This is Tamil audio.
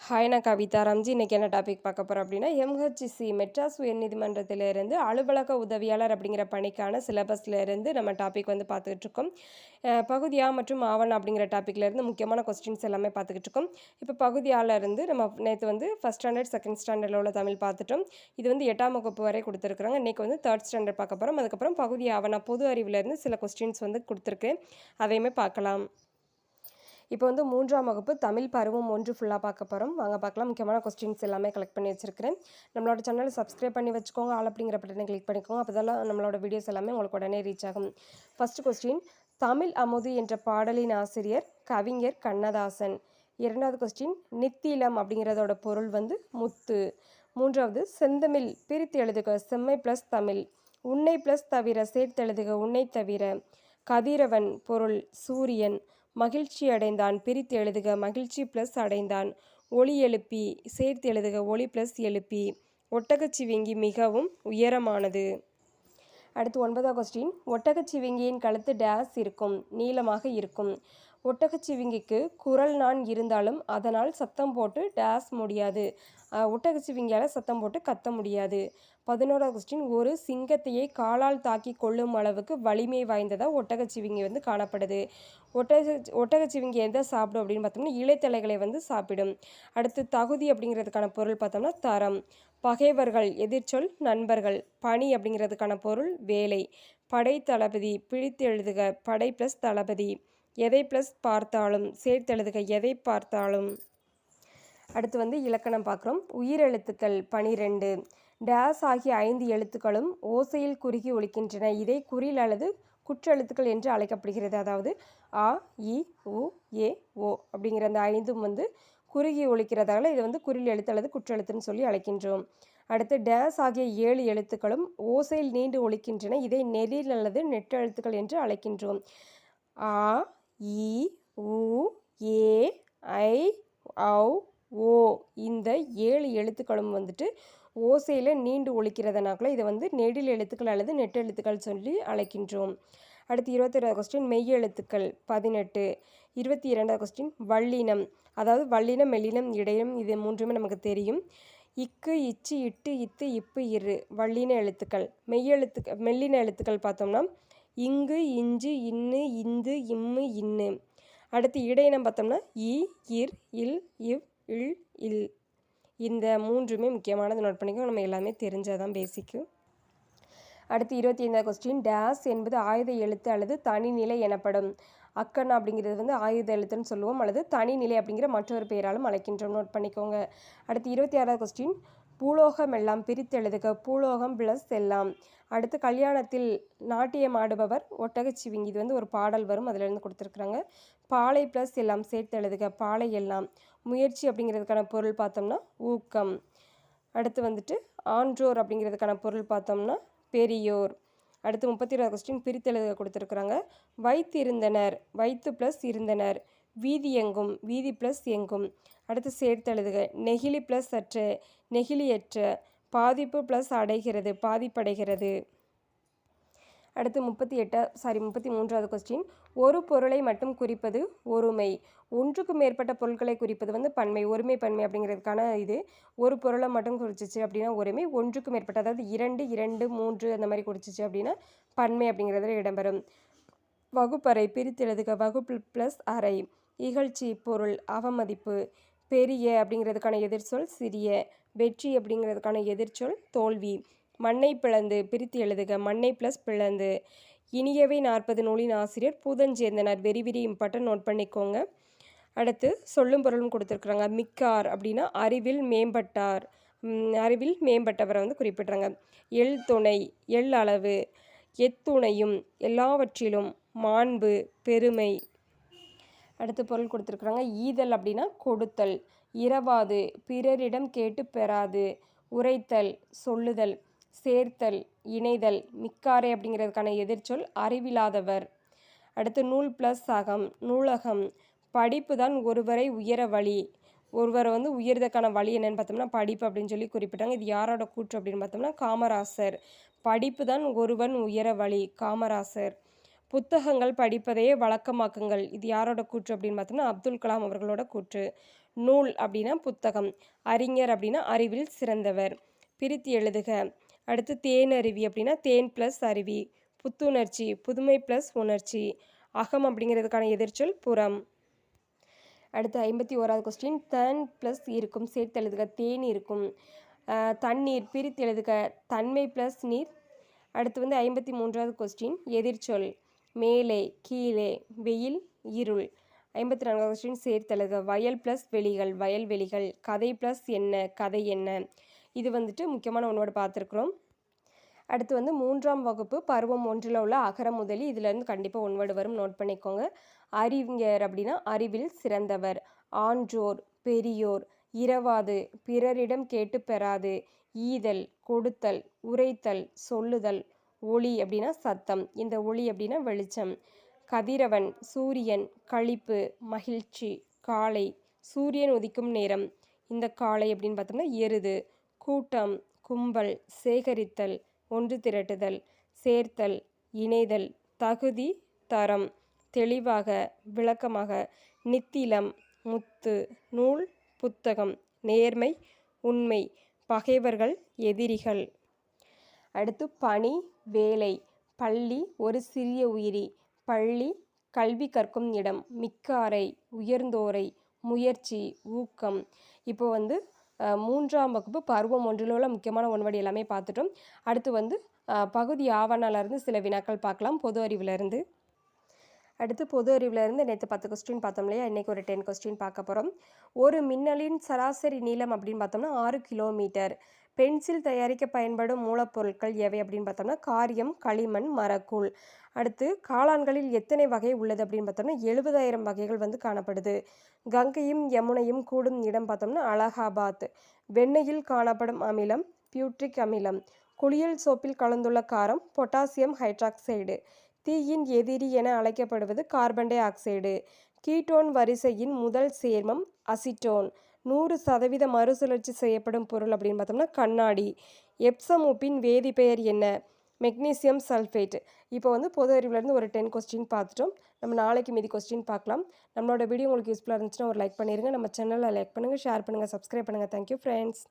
ஹாய் நான் கவிதா ராம்ஜி. இன்றைக்கி என்ன டாபிக் பார்க்க போகிறோம் அப்படின்னா எம்ஹெச்சிசி மெட்ராஸ் உயர்நீதிமன்றத்திலிருந்து அலுவலக உதவியாளர் அப்படிங்கிற பணிக்கான சிலபஸ்லேருந்து நம்ம டாபிக் வந்து பார்த்துக்கிட்டு இருக்கோம். மற்றும் ஆவணம் அப்படிங்கிற டாப்பிக்லேருந்து முக்கியமான கொஸ்டின்ஸ் எல்லாமே பார்த்துக்கிட்டு இருக்கோம். இப்போ பகுதியாலேருந்து இருந்து நம்ம நேற்று வந்து ஃபஸ்ட் ஸ்டாண்டர்ட் செகண்ட் ஸ்டாண்டர்டில் உள்ள தமிழ் பார்த்துட்டோம். இது வந்து எட்டாம் வகுப்பு வரை கொடுத்துருக்குறாங்க. இன்றைக்கி வந்து தேர்ட் ஸ்டாண்டர்ட் பார்க்க போகிறோம் அதுக்கப்புறம் பகுதி ஆவணம் பொது அறிவிலேருந்து சில கொஸ்டின்ஸ் வந்து கொடுத்துருக்கு. அதையுமே பார்க்கலாம். இப்போ வந்து மூன்றாம் வகுப்பு தமிழ் பருவம் ஒன்று ஃபுல்லாக பார்க்க போகிறோம் வாங்க பார்க்கலாம். முக்கியமான கொஸ்டின்ஸ் எல்லாமே கலெக்ட் பண்ணி வச்சிருக்கிறேன். நம்மளோட சேனலை சப்ஸ்கிரைப் பண்ணி வச்சுக்கோங்க. ஆல் அப்படிங்கிற பட்டனை கிளிக் பண்ணிக்கோங்க. அப்போ நம்மளோட வீடியோஸ் எல்லாமே உங்களுக்கு உடனே ரீச் ஆகும். ஃபர்ஸ்ட் கொஸ்டின் தமிழ் அமுது என்ற பாடலின் ஆசிரியர் கவிஞர் கண்ணதாசன். இரண்டாவது கொஸ்டின் நித்திலம் அப்படிங்கிறதோட பொருள் வந்து முத்து. மூன்றாவது செந்தமிழ் பிரித்து எழுதுக. செம்மை ப்ளஸ் தமிழ். உன்னை ப்ளஸ் தவிர சேர்த்தெழுதுக உன்னை தவிர கதிரவன் பொருள் சூரியன். மகிழ்ச்சி அடைந்தான். பிரித்து எழுதுக மகிழ்ச்சி ப்ளஸ் அடைந்தான். ஒளி எழுப்பி சேர்த்து எழுதுக ஒளி ப்ளஸ் எழுப்பி. ஒட்டகச்சிவிங்கி மிகவும் உயரமானது. அடுத்து ஒன்பதாம் கொஸ்டின் ஒட்டகச்சிவிங்கியின் கழுத்து டேஸ் இருக்கும் நீளமாக இருக்கும். ஒட்டகச்சிவிங்கிக்கு குரல் நான் இருந்தாலும் அதனால் சத்தம் போட்டு டேஸ் முடியாது. ஒட்டகச்சிவிங்கியால் சத்தம் போட்டு கத்த முடியாது. பதினோராவது கொஸ்டின் ஒரு சிங்கத்தையே காலால் தாக்கி கொள்ளும் அளவுக்கு வலிமை வாய்ந்ததாக ஒட்டகச்சிவிங்கி வந்து காணப்படுது. ஒட்டக ஒட்டகச்சிவிங்கி எதை சாப்பிடும் அப்படின்னு பார்த்தோம்னா இலைத்தலைகளை வந்து சாப்பிடும். அடுத்து தகுதி அப்படிங்கிறதுக்கான பொருள் பார்த்தோம்னா தரம். பகைவர்கள் எதிர்ச்சொல் நண்பர்கள் பணி அப்படிங்கிறதுக்கான பொருள் வேலை. படை தளபதி பிடித்து எழுதுக. படை ப்ளஸ் தளபதி. எதை ப்ளஸ் பார்த்தாலும் சேர்த்தெழுதுக எதை பார்த்தாலும். அடுத்து வந்து இலக்கணம் பார்க்குறோம். உயிரெழுத்துக்கள் பனிரெண்டு. டேஸ் ஆகிய ஐந்து எழுத்துக்களும் ஓசையில் குறுகி ஒழிக்கின்றன இதை குறில் அல்லது குற்றெழுத்துக்கள் என்று அழைக்கப்படுகிறது. அதாவது ஆ இ உ ஏ ஓ அப்படிங்கிற அந்த ஐந்தும் வந்து குறுகி ஒழிக்கிறதால இது வந்து குறில் எழுத்து அல்லது குற்றெழுத்துன்னு சொல்லி அழைக்கின்றோம். அடுத்து டேஸ் ஆகிய ஏழு எழுத்துக்களும் ஓசையில் நீண்டு ஒழிக்கின்றன இதை நெறில் அல்லது நெட்டெழுத்துக்கள் என்று அழைக்கின்றோம். ஆ இ உ ஏ ஐ ஔ ஓ. இந்த ஏழு எழுத்துக்களும் வந்துட்டு ஓசையில் நீண்டு ஒலிக்கிறதுனாக்குள்ள இதை வந்து நெடில் எழுத்துக்கள் அல்லது நெட்டு எழுத்துக்கள் சொல்லி அழைக்கின்றோம். அடுத்து இருபத்தி ரெண்டாவது கொஸ்டின் மெய் எழுத்துக்கள் பதினெட்டு. இருபத்தி இரண்டாவது கொஸ்டின் வல்லினம் அதாவது வல்லினம் மெல்லினம் இடையினம் இது மூன்றுமே நமக்கு தெரியும். இக்கு இச்சு இட்டு இத்து இப்பு இரு. வல்லின எழுத்துக்கள். மெய் எழுத்துக்கள் மெல்லின எழுத்துக்கள் பார்த்தோம்னா இங்கு இஞ்சு இன்னு இந்து இம்மு இன்னு. அடுத்து இடையினம் பார்த்தோம்னா இ இர் இல் இவ் இல் இல். இந்த மூன்றுமே முக்கியமானது நோட் பண்ணிக்கோ. நம்ம எல்லாமே தெரிஞ்சாதான் பேசிக்கு அடுத்து இருபத்தி ஐந்தாவது கொஸ்டின் டேஸ் என்பது ஆயுத எழுத்து அல்லது தனிநிலை எனப்படும். அக்கன் அப்படிங்கிறது வந்து ஆயுத எழுத்துன்னு சொல்லுவோம். அல்லது தனிநிலை அப்படிங்கிற மற்றொரு பெயராலும் அழைக்கின்றோம். நோட் பண்ணிக்கோங்க. அடுத்து இருபத்தி ஆறாவது கொஸ்டின் பூலோகம் எல்லாம் பிரித்து எழுதுக பூலோகம் ப்ளஸ் எல்லாம் அடுத்து கல்யாணத்தில் நாட்டியம் ஆடுபவர் ஒட்டகச்சிவிங்கி இது வந்து ஒரு பாடல் வரும் அதிலிருந்து கொடுத்துருக்குறாங்க. பாலை ப்ளஸ் எல்லாம் சேர்த்து எழுதுக பாலை எல்லாம். முயற்சி அப்படிங்கிறதுக்கான பொருள் பார்த்தோம்னா ஊக்கம். அடுத்து வந்துட்டு ஆன்றோர் அப்படிங்கிறதுக்கான பொருள் பார்த்தோம்னா பெரியோர். அடுத்து முப்பத்தி இருபது கொஸ்டின் பிரித்தெழுத கொடுத்துருக்குறாங்க. வைத்திருந்தனர் வைத்து ப்ளஸ் இருந்தனர். வீதி எங்கும் வீதி ப்ளஸ் எங்கும். அடுத்து சேர்த்தெழுதுக நெகிழி ப்ளஸ் அற்ற நெகிழியற்ற பாதிப்பு ப்ளஸ் அடைகிறது பாதிப்படைகிறது. அடுத்து முப்பத்தி எட்டா சாரி முப்பத்தி மூன்றாவது கொஸ்டின் ஒரு பொருளை மட்டும் குறிப்பது ஒருமை. ஒன்றுக்கு மேற்பட்ட பொருட்களை குறிப்பது வந்து பன்மை ஒருமை பன்மை அப்படிங்கிறதுக்கான இது. ஒரு பொருளை மட்டும் குறிச்சிச்சு அப்படின்னா ஒருமை. ஒன்றுக்கு மேற்பட்ட அதாவது இரண்டு இரண்டு மூன்று அந்த மாதிரி குறிச்சிச்சு அப்படின்னா பன்மை அப்படிங்கிறதுல இடம்பெறும். வகுப்பறை பிரித்தெழுதுக வகுப்பு ப்ளஸ் அறை. இகழ்ச்சி பொருள் அவமதிப்பு பெரிய அப்படிங்கிறதுக்கான எதிர்ச்சொல் சிறிய வெற்றி அப்படிங்கிறதுக்கான எதிர்ச்சொல் தோல்வி. மண்ணை பிளந்து பிரித்து எழுதுக. மண்ணை ப்ளஸ் பிளந்து. இனியவை நாற்பது நூலின் ஆசிரியர் Poothanchendhanar. Very very important note பண்ணிக்கோங்க. அடுத்து சொல்லும் பொருளும் கொடுத்துருக்குறாங்க. மிக்கார் அப்படின்னா அறிவில் மேம்பட்டார். அறிவில் மேம்பட்டவரை வந்து குறிப்பிட்றாங்க. எள் துணை எள் அளவு எத்துணையும் எல்லாவற்றிலும் மாண்பு பெருமை அடுத்து பொருள் கொடுத்துருக்குறாங்க. ஈதல் அப்படின்னா கொடுத்தல் இரவாது பிறரிடம் கேட்டு பெறாது உரைத்தல் சொல்லுதல் சேர்த்தல் இணைதல் மிக்காரை அப்படிங்கிறதுக்கான எதிர்ச்சொல் அறிவில்லாதவர். அடுத்து நூல் ப்ளஸ் சகம் நூலகம் படிப்பு தான் ஒருவரை உயர வழி. ஒருவரை வந்து உயர்றதுக்கான வழி என்னென்னு பார்த்தோம்னா படிப்பு அப்படின்னு சொல்லி குறிப்பிட்டாங்க. இது யாரோட கூற்று அப்படின்னு பார்த்தோம்னா காமராசர். படிப்பு தான் ஒருவன் உயர வழி காமராசர். புத்தகங்கள் படிப்பதையே வழக்கமாக்குங்கள். இது யாரோட கூற்று அப்படின்னு பார்த்தோம்னா அப்துல் கலாம் அவர்களோட கூற்று. நூல் அப்படின்னா புத்தகம். அறிஞர் அப்படின்னா அறிவில் சிறந்தவர். பிரித்து எழுதுக. அடுத்து தேன் அருவி அப்படின்னா தேன் ப்ளஸ் அருவி. புத்துணர்ச்சி புதுமை ப்ளஸ் உணர்ச்சி. அகம் அப்படிங்கிறதுக்கான எதிர்ச்சொல் புறம். அடுத்து ஐம்பத்தி ஓராவது கொஸ்டின் தன் ப்ளஸ் இருக்கும். சேர்த்து எழுதுக. தேன் இருக்கும். தண்ணீர். பிரித்து எழுதுக. தன்மை ப்ளஸ் நீர். அடுத்து வந்து ஐம்பத்தி மூன்றாவது கொஸ்டின் எதிர்ச்சொல். மேலே கீழே வெயில் இருள். ஐம்பத்தி நான்காவது கொஸ்டின் சேர்த்தழுக. வயல் ப்ளஸ் வெளிகள் வயல்வெளிகள் கதை ப்ளஸ் என்ன? கதை என்ன? இது வந்துட்டு முக்கியமான ஒன்றோட பார்த்துருக்குறோம். அடுத்து வந்து மூன்றாம் வகுப்பு பருவம் ஒன்றில் உள்ள அகர முதலி. இதுலேருந்து கண்டிப்பாக ஒன்வேர்டு வரும். நோட் பண்ணிக்கோங்க. அறிஞர் அப்படின்னா அறிவில் சிறந்தவர். ஆன்றோர் பெரியோர். இரவாது பிறரிடம் கேட்டு பெறாது. ஈதல் கொடுத்தல் உரைத்தல் சொல்லுதல். ஒளி அப்படின்னா சத்தம் இந்த ஒளி அப்படின்னா வெளிச்சம். கதிரவன் சூரியன் களிப்பு மகிழ்ச்சி காலை சூரியன் உதிக்கும் நேரம். இந்த காலை அப்படின்னு பார்த்தோம்னா எருது. கூட்டம் கும்பல் சேகரித்தல் ஒன்று திரட்டுதல் சேர்த்தல் இணைதல் தகுதி தரம் தெளிவாக விளக்கமாக நித்திலம் முத்து நூல் புத்தகம் நேர்மை உண்மை பகைவர்கள் எதிரிகள். அடுத்து பணி வேலை பள்ளி ஒரு சிறிய உயிரி பள்ளி கல்வி கற்கும் இடம் மிக்காரை உயர்ந்தோரை முயற்சி ஊக்கம். இப்போ வந்து மூன்றாம் வகுப்பு பருவம் ஒன்றில் உள்ள முக்கியமான ஒன்வடி எல்லாமே பார்த்துட்டோம். அடுத்து வந்து பகுதி ஆவணாலேருந்து சில வினாக்கள் பார்க்கலாம். பொது அறிவிலிருந்து. அடுத்து பொது அறிவிலிருந்து நேற்று பத்து கொஸ்டின் பார்த்தோம் இல்லையா? இன்றைக்கி ஒரு டென் கொஸ்டின் பார்க்க போகிறோம் ஒரு மின்னலின் சராசரி நீளம் அப்படின்னு பார்த்தோம்னா ஆறு கிலோமீட்டர் பென்சில் தயாரிக்க பயன்படும் மூலப்பொருட்கள் எவை அப்படின்னு பார்த்தோம்னா காரியம் களிமண் மரக்கூழ். அடுத்து காளான்களில் எத்தனை வகை உள்ளது அப்படின்னு பார்த்தோம்னா எழுபதாயிரம் வகைகள் வந்து காணப்படுது. கங்கையும் யமுனையும் கூடும் இடம் பார்த்தோம்னா அலகாபாத். வெண்ணெயில் காணப்படும் அமிலம் பியூட்ரிக் அமிலம். குளியல் சோப்பில் கலந்துள்ள காரம் பொட்டாசியம் ஹைட்ராக்சைடு. தீயின் எதிரி என அழைக்கப்படுவது கார்பன் டை ஆக்சைடு. கீட்டோன் வரிசையின் முதல் சேர்மம் அசிட்டோன். நூறு சதவீத மறுசுழற்சி செய்யப்படும் பொருள் அப்படின்னு பார்த்தோம்னா கண்ணாடி. எப்சம் உப்பின் வேதிப்பெயர் என்ன? மெக்னீசியம் சல்ஃபேட் இப்போ வந்து பொது அறிவிலேருந்து ஒரு டென் கொஸ்டின் பார்த்துட்டோம். நம்ம நாளைக்கு மீதி கொஸ்டின் பார்க்கலாம். நம்மளோட வீடியோ உங்களுக்கு யூஸ்ஃபுல்லாக இருந்துச்சுன்னா ஒரு லைக் பண்ணிடுங்க நம்ம சேனலில் லைக் பண்ணுங்கள் ஷேர் பண்ணுங்கள் சப்ஸ்கிரைப் பண்ணுங்கள் தேங்க்யூ ஃப்ரெண்ட்ஸ்